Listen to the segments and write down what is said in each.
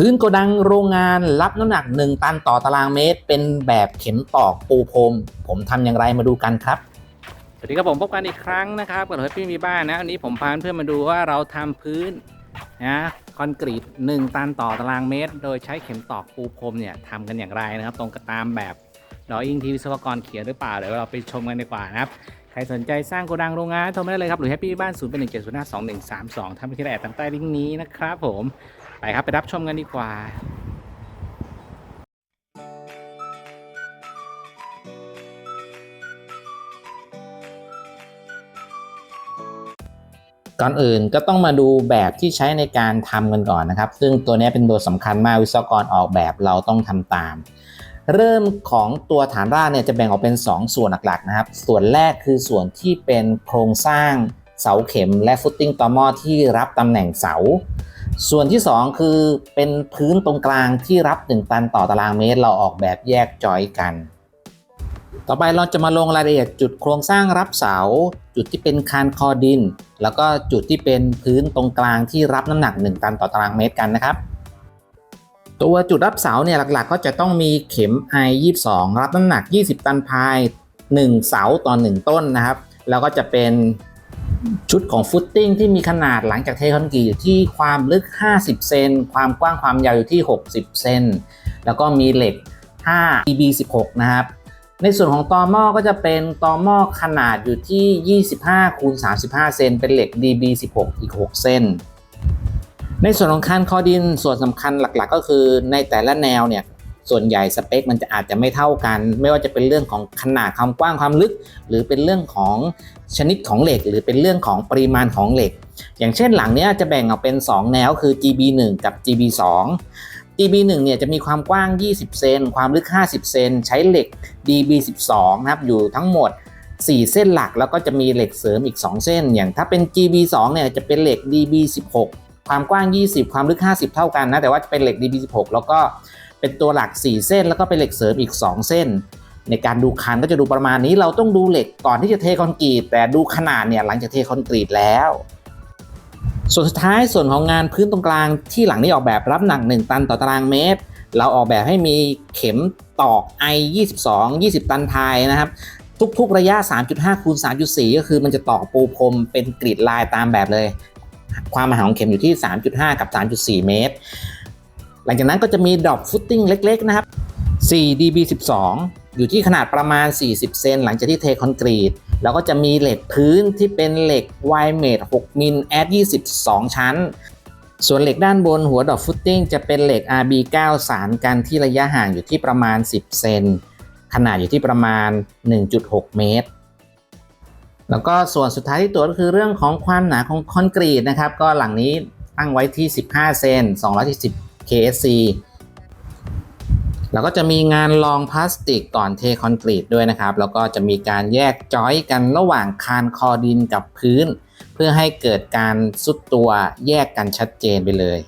พื้นโกดังโรงงานรับน้ำหนัก 1 ตันต่อตารางเมตร เป็นแบบเข็มตอกปูพรม ผมทำอย่างไรมาดูกันครับ สวัสดีครับผมพบกันอีกครั้งนะครับกับเฮปปี้มีบ้านนะวันนี้ผมพาเพื่อนมาดูว่าเราทำพื้นนะคอนกรีต 1 ตันต่อตารางเมตร โดยใช้เข็มตอกปูพรมเนี่ยทำกันอย่างไรนะครับ ตรงกับตามแบบดออิงที่วิศวกรเขียนหรือเปล่าเดี๋ยวเราไปชมกันดีกว่านะครับใครสนใจสร้างโกดังโรงงานโทรมาได้เลยครับ หรือแฮปปี้บ้าน0เป็น1 7 0 5 2 1 3 2ทำไปที่แอดตามใต้ลิงก์นี้นะครับผม ไปครับไปรับชมกันดีกว่าก่อนอื่นก็ต้องมาดูแบบที่ใช้ในการทำกันก่อนนะครับ ซึ่งตัวนี้เป็นตัวสำคัญมากวิศวกรออกแบบเราต้องทำตาม เริ่มของตัวฐานรากเนี่ยจะแบ่งออกเป็น 2 ส่วนหลักๆนะครับ ส่วนแรกคือส่วนที่เป็นโครงสร้างเสาเข็มและฟุตติ้งตอหมอที่รับตำแหน่งเสา ส่วนที่ 2 คือเป็นพื้นตรงกลางที่รับ 1 ตันต่อตารางเมตร เราออกแบบแยกจอยกัน ต่อไปเราจะมาลงรายละเอียดจุดโครงสร้างรับเสา จุดที่เป็นคานคอดิน แล้วก็จุดที่เป็นพื้นตรงกลางที่รับน้ำหนัก 1 ตันต่อตารางเมตรกันนะครับ ตัวจุดรับเสาเนี่ยหลักๆ ก็จะต้องมีเข็ม I 22 รับน้ำหนัก 20 ตันพาย 1 เสาต่อ 1 ต้นนะครับ แล้วก็จะเป็น ชุดของฟุตติ้งที่มีขนาดหลังจากเทคอนกรีตอยู่ที่ความลึก 50 เซน ความกว้างความยาวอยู่ที่ 60 เซน แล้วก็มีเหล็ก 5 EB 16นะครับ ในส่วนของตอหม้อก็จะเป็นตอหม้อขนาดอยู่ที่ 25คูณ35 เซน เป็นเหล็ก DB 16 อีก 6 เซน ในส่วนของคันคอดินส่วนสำคัญหลักๆ ก็คือในแต่ละแนวเนี่ย ส่วนใหญ่สเปคมันจะอาจจะไม่เท่ากัน ไม่ว่าจะเป็นเรื่องของขนาดความกว้างความลึก หรือเป็นเรื่องของชนิดของเหล็ก หรือเป็นเรื่องของปริมาณของเหล็ก อย่างเช่นหลังเนี้ยจะแบ่งออกเป็น 2 แนวคือ GB 1 กับ GB 2 GB 1 เนี่ยจะมีความกว้าง 20 เซน ความลึก 50 เซน ใช้เหล็ก DB 12 นะครับ อยู่ทั้งหมด 4 เส้นหลัก แล้วก็จะมีเหล็กเสริมอีก 2 เส้น อย่างถ้าเป็น GB 2 เนี่ยจะเป็นเหล็ก DB 16 ความกว้าง 20 ความลึก 50 เท่ากันนะ แต่ว่าจะเป็นเหล็ก DB 16 แล้วก็ เป็นตัวหลัก 4 เส้น แล้วก็เป็นเหล็กเสริมอีก 2 เส้น ในการดูคันก็จะดูประมาณนี้ เราต้องดูเหล็กก่อนที่จะเทคอนกรีต แต่ดูขนาดเนี่ยหลังจากเทคอนกรีตแล้ว ส่วนสุดท้ายส่วนของงานพื้นตรงกลางที่หลังนี้ออกแบบรับหนัก 1 ตันต่อตารางเมตร เราออกแบบให้มีเข็มตอก I 22 20 ตันพายนะครับทุกๆ ระยะ 3.5คูณ3.4 ก็คือมันจะตอกปูพรมเป็นกรีดลายตามแบบเลย ความหนาของเข็มอยู่ที่ 3.5 กับ 3.4 เมตร หลังจากนั้นก็จะมีดรอปฟุตติ้งเล็ก ๆ นะครับ 4 dB 12 อยู่ที่ขนาดประมาณ 40 เซนหลังจากที่เทคอนกรีต แล้วก็จะมีเหล็กพื้นที่เป็นเหล็กไวเมด6มิลแอด22 ชั้น ส่วนเหล็กด้านบนหัวดอกฟุตติ้งจะเป็นเหล็ก RB9 สารกันที่ระยะห่างอยู่ที่ประมาณ 10 เซนขนาดอยู่ที่ประมาณ 1.6 เมตร แล้วก็ส่วนสุดท้ายที่ตัวจก็คือเรื่องของความหนาของคอนกรีตนะครับ ก็หลังนี้ตั้งไว้ที่ 15 เซน240 KSC แล้วก็จะมีงานรองพลาสติกก่อนเทคอนกรีตด้วยนะครับ แล้วก็จะมีการแยกจอยกันระหว่างคานคอดินกับพื้น เพื่อให้เกิดการซุดตัวแยกกันชัดเจนไปเลย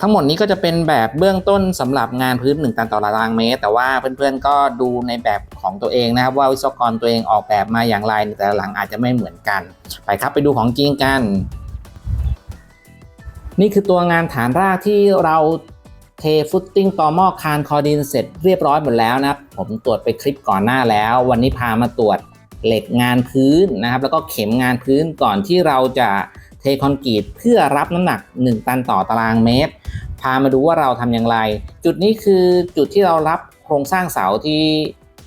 ทั้งหมดนี้ก็จะเป็นแบบเบื้องต้นสำหรับงานพื้น 1 ตันต่อตารางเมตร แต่ว่าเพื่อนๆก็ดูในแบบของตัวเองนะครับ ว่าวิศวกรตัวเองออกแบบมาอย่างไรแต่หลังอาจจะไม่เหมือนกัน ไปครับไปดูของจริงกัน นี่คือตัวงานฐานรากที่เราเทฟุตติ้งต่อหม้อคานคอดินเสร็จเรียบร้อยหมดแล้วนะครับ ผมตรวจไปคลิปก่อนหน้าแล้ว วันนี้พามาตรวจเหล็กงานพื้นนะครับ แล้วก็เข็มงานพื้นก่อนที่เราจะเทคอนกรีตเพื่อรับน้ำหนัก 1 ตันต่อตารางเมตร พามาดูว่าเราทำอย่างไร จุดนี้คือจุดที่เรารับโครงสร้างเสาที่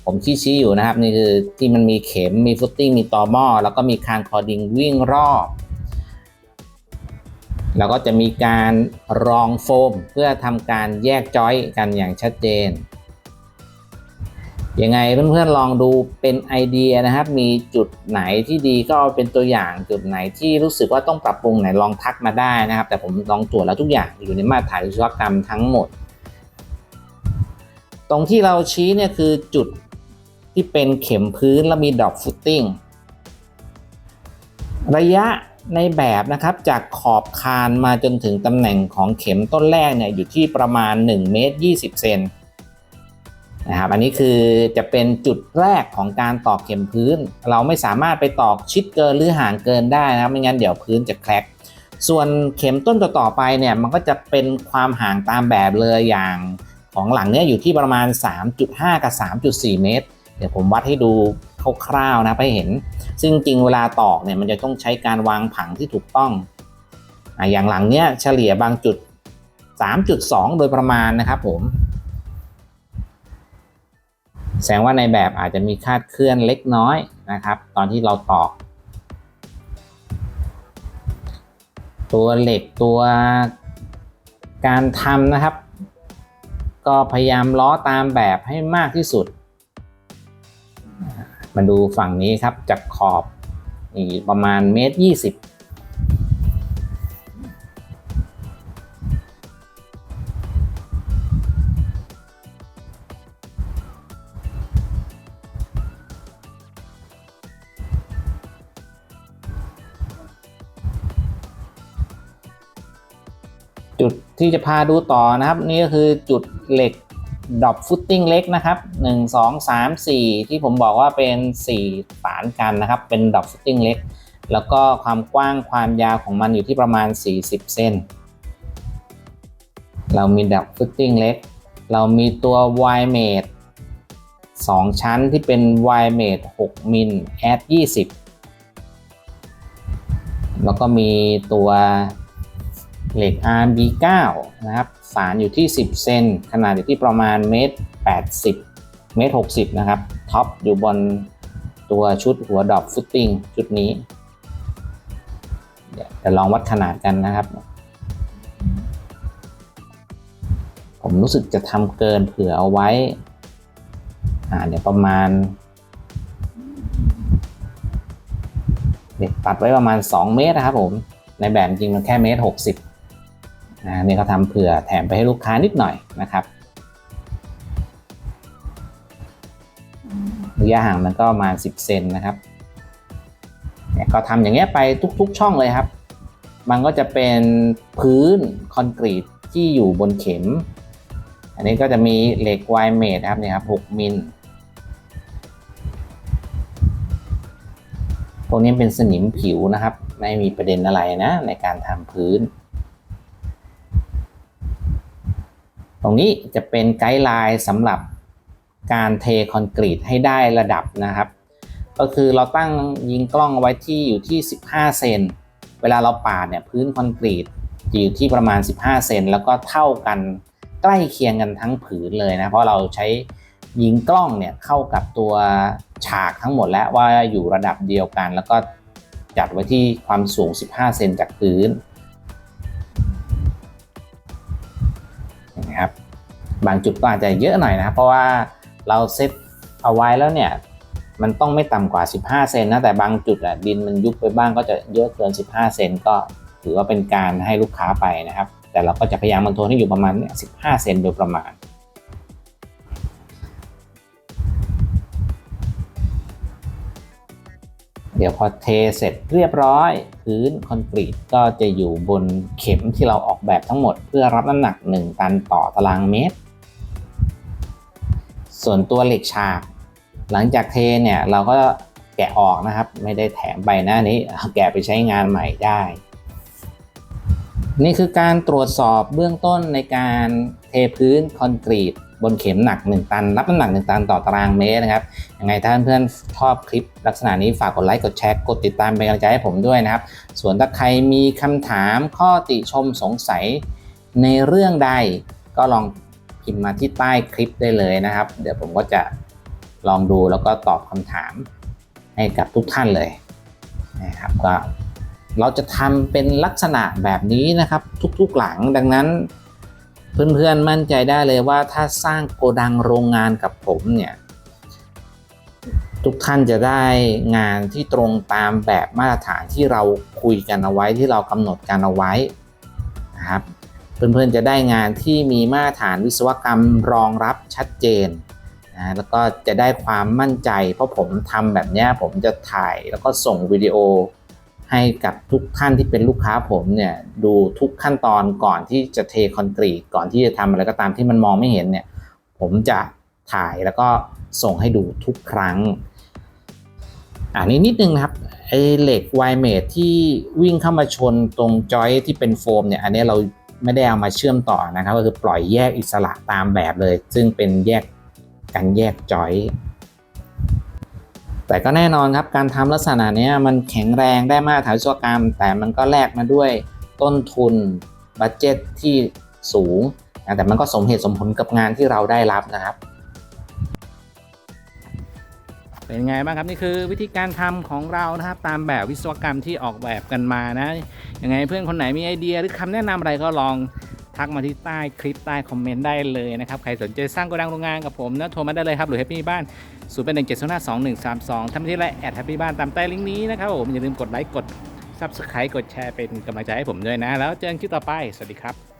ผมชี้ๆอยู่นะครับ นี่คือที่มันมีเข็มมีฟุตติ้งมีต่อหม้อแล้วก็มีคานคอดิงวิ่งรอบ แล้วก็จะมีการรองโฟมเพื่อทำการแยกจอยกันอย่างชัดเจนยังไงเพื่อนๆลองดูเป็นไอเดียนะครับ มีจุดไหนที่ดีก็เอาเป็นตัวอย่างจุดไหนที่รู้สึกว่าต้องปรับปรุงไหนลองทักมาได้นะครับ แต่ผมลองตรวจแล้วทุกอย่างอยู่ในมาตรฐานวิศวกรรมทั้งหมด ตรงที่เราชี้เนี่ยคือจุดที่เป็นเข็มพื้นแล้วมีดอกฟุตติ้งระยะ ในแบบนะครับจากขอบคานมาจนถึงตำแหน่งของเข็มต้นแรกเนี่ยอยู่ที่ประมาณ1เมตร20เซนนะครับอันนี้คือจะเป็นจุดแรกของการตอกเข็มพื้น เราไม่สามารถไปตอกชิดเกินหรือห่างเกินได้นะครับไม่งั้นเดี๋ยวพื้นจะแคลกส่วนเข็มต้นต่อๆไปเนี่ยมันก็จะเป็นความห่างตามแบบเลยอย่างของหลังเนี้ยอยู่ที่ประมาณ 3.5 กับ 3.4 เมตร เดี๋ยวผมวัดให้ดูคร่าวๆนะให้เห็น ซึ่งจริงเวลาตอกเนี่ยมันจะต้องใช้การวางผังที่ถูกต้องออย่างหลังเนี้ยเฉลี่ยบางจุด 3.2 โดยประมาณนะครับผม แสดงว่าในแบบอาจจะมีคาดเคลื่อนเล็กน้อยนะครับ ตอนที่เราตอก ตัวเหล็กตัวการทำนะครับ ก็พยายามล้อตามแบบให้มากที่สุด มาดูฝั่งนี้ครับจากขอบนี่ประมาณเมตรยี่สิบจุดที่จะพาดูต่อนะครับ นี่ก็คือจุดเหล็ก ดรอปฟุตติ้งเล็กนะครับ 1 2 3 4 ที่ผมบอกว่าเป็น4ฝานกันนะครับ เป็นดรอปฟุตติ้งเล็ก แล้วก็ความกว้างความยาวของมันอยู่ที่ประมาณ 40 เซนเรามีดรอปฟุตติ้งเล็ก เรามีตัว y m a t e 2 ชั้นที่เป็น y m a t e 6มิล add 20 แล้วก็มีตัว เหล็ก RB9 นะครับฝานอยู่ที่ 10 เซน ขนาดอยู่ที่ประมาณเมตร 80 เมตร 60 นะครับ ท็อปอยู่บนตัวชุดหัวดอกฟุตติ้งชุดนี้ เดี๋ยวลองวัดขนาดกันนะครับ ผมรู้สึกจะทำเกินเผื่อเอาไว้ อ่า เดี๋ยวประมาณเด็กตัดไว้ประมาณ 2 เมตรนะครับผม ในแบบจริงมันแค่เมตร 60 นะนี่เขาทำเผื่อแถมไปให้ลูกค้านิดหน่อยนะครับระยะห่างมันก็มาณ10 เซนนะครับเนี่ยก็ทำอย่างเงี้ยไปทุก ๆ ช่องเลยครับ มันก็จะเป็นพื้นคอนกรีตที่อยู่บนเข็ม อันนี้ก็จะมีเหล็กไวเมดครับเนี่ยครับ6มิลพวกนี้เป็นสนิมผิวนะครับ ไม่มีประเด็นอะไรนะในการทำพื้น ตรงนี้จะเป็นไกด์ไลน์สำหรับการเทคอนกรีตให้ได้ระดับนะครับ ก็คือเราตั้งยิงกล้องไว้ที่อยู่ที่ 15 เซนเวลาเราปาดเนี่ยพื้นคอนกรีตจะอยู่ที่ประมาณ 15 เซนแล้วก็เท่ากันใกล้เคียงกันทั้งผืนเลยนะเพราะเราใช้ยิงกล้องเนี่ยเข้ากับตัวฉากทั้งหมดแล้วว่าอยู่ระดับเดียวกัน แล้วก็จัดไว้ที่ความสูง 15 เซนจากพื้น บางจุดก็อาจจะเยอะหน่อยนะครับเพราะว่าเราเซตเอาไว้แล้วเนี่ย มันต้องไม่ต่ำกว่า 15 เซนนะ แต่บางจุดอะดินมันยุบไปบ้างก็จะเยอะเกิน 15 เซนก็ถือว่าเป็นการให้ลูกค้าไปนะครับ แต่เราก็จะพยายามมันโทนให้อยู่ประมาณเนี่ย15 เซนโดยประมาณเดี๋ยวพอเทเสร็จเรียบร้อย พื้นคอนกรีตก็จะอยู่บนเข็มที่เราออกแบบทั้งหมด เพื่อรับน้ำหนัก 1 ตันต่อตารางเมตร ส่วนตัวเหล็กฉากหลังจากเทเนี่ยเราก็แกะออกนะครับ ไม่ได้แถมใบหน้านี้เอาแกะไปใช้งานใหม่ได้ นี่คือการตรวจสอบเบื้องต้นในการเทพื้นคอนกรีตบนเข็มหนัก 1 ตัน รับน้ำหนัก 1 ตันต่อตารางเมตรนะครับ ยังไงถ้าเพื่อนๆชอบคลิปลักษณะนี้ฝากกดไลค์ กดแชร์ กดติดตามเป็นกำลังใจให้ผมด้วยนะครับ ส่วนถ้าใครมีคำถามข้อติชมสงสัยในเรื่องใดก็ลอง พิมพ์มาที่ใต้คลิปได้เลยนะครับ เดี๋ยวผมก็จะลองดูแล้วก็ตอบคำถามให้กับทุกท่านเลยนะครับก็เราจะทำเป็นลักษณะแบบนี้นะครับ ทุกๆหลังดังนั้น เพื่อนๆมั่นใจได้เลยว่าถ้าสร้างโกดังโรงงานกับผมเนี่ยทุกท่านจะได้งานที่ตรงตามแบบมาตรฐานที่เราคุยกันเอาไว้ที่เรากำหนดกันเอาไว้นะครับ เพื่อนๆจะได้งานที่มีมาตรฐานวิศวกรรมรองรับชัดเจนนะแล้วก็จะได้ความมั่นใจ เพราะผมทำแบบเนี้ยผมจะถ่ายแล้วก็ส่งวิดีโอ ให้กับทุกท่านที่เป็นลูกค้าผมเนี่ยดูทุกขั้นตอนก่อนที่จะเทคอนกรีตก่อนที่จะทำอะไรก็ตามที่มันมองไม่เห็นเนี่ยผมจะถ่ายแล้วก็ส่งให้ดูทุกครั้งอ่านี้นิดนึงนะครับไอเหล็กไวเมทที่วิ่งเข้ามาชนตรงจอยที่เป็นโฟมเนี่ยอันนี้เรา ไม่ได้เอามาเชื่อมต่อนะครับ ก็คือปล่อยแยกอิสระตามแบบเลย ซึ่งเป็นแยกกันแยกจอย แต่ก็แน่นอนครับการทำลักษณะนี้มันแข็งแรงได้มากถ้านวิศวกรรม แต่มันก็แลกมาด้วยต้นทุนบัตเจ็ตที่สูง แต่มันก็สมเหตุสมผลกับงานที่เราได้รับนะครับ เป็นไงบ้างครับนี่คือวิธีการทำของเรานะครับ ตามแบบวิศวกรรมที่ออกแบบกันมานะยังไงเพื่อนคนไหนมีไอเดียหรือคำแนะนำอะไรก็ลองทักมาที่ใต้คลิปใต้คอมเมนต์ได้เลยนะครับใครสนใจสร้างโกดังโรงงานกับผมนะโทรมาได้เลยครับหรือแฮปปี้บ้านศูนย์เป็นหนึ่งเจ็ดศูนย์ห้าสองหนึ่งสามสองทำที่ไลน์แอดแฮปปี้บ้านตามใต้ลิงก์นี้นะครับผมอย่าลืมกดไลค์กด Subscribe กดแชร์เป็นกำลังใจให้ผมด้วยนะ แล้วเจอกันคลิปต่อไป สวัสดีครับ